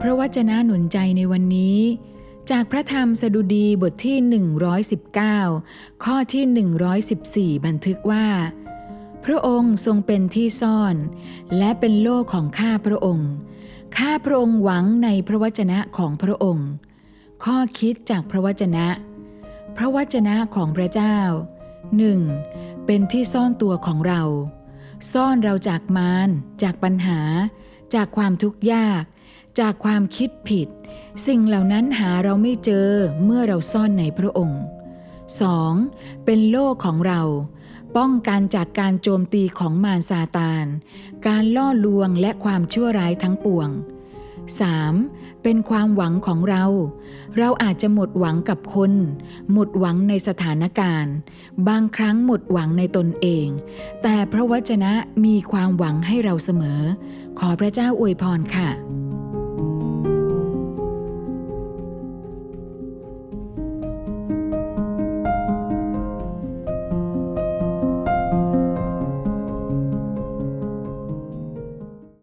พระวจนะหนุนใจในวันนี้ จากพระธรรมสดุดีบทที่ 119 ข้อที่ 114 บันทึกว่า พระองค์ทรงเป็นที่ซ่อน และเป็นโลกของข้าพระองค์ ข้าพระองค์หวังในพระวจนะของพระองค์ ข้อคิดจากพระวจนะ พระวจนะของพระเจ้า 1. เป็นที่ซ่อนตัวของเรา ซ่อนเราจากมารจากปัญหา จากความทุกข์ยาก จากความคิดผิด สิ่งเหล่านั้นหาเราไม่เจอเมื่อเราซ่อนในพระองค์ 2. เป็นโลกของเรา ป้องกันจากการโจมตีของมารซาตาน การล่อลวงและความชั่วร้ายทั้งปวง 3. เป็นความหวังของเรา เราอาจจะหมดหวังกับคน หมดหวังในสถานการณ์ บางครั้งหมดหวังในตนเอง แต่พระวจนะมีความหวังให้เราเสมอ ขอพระเจ้าอวยพรค่ะ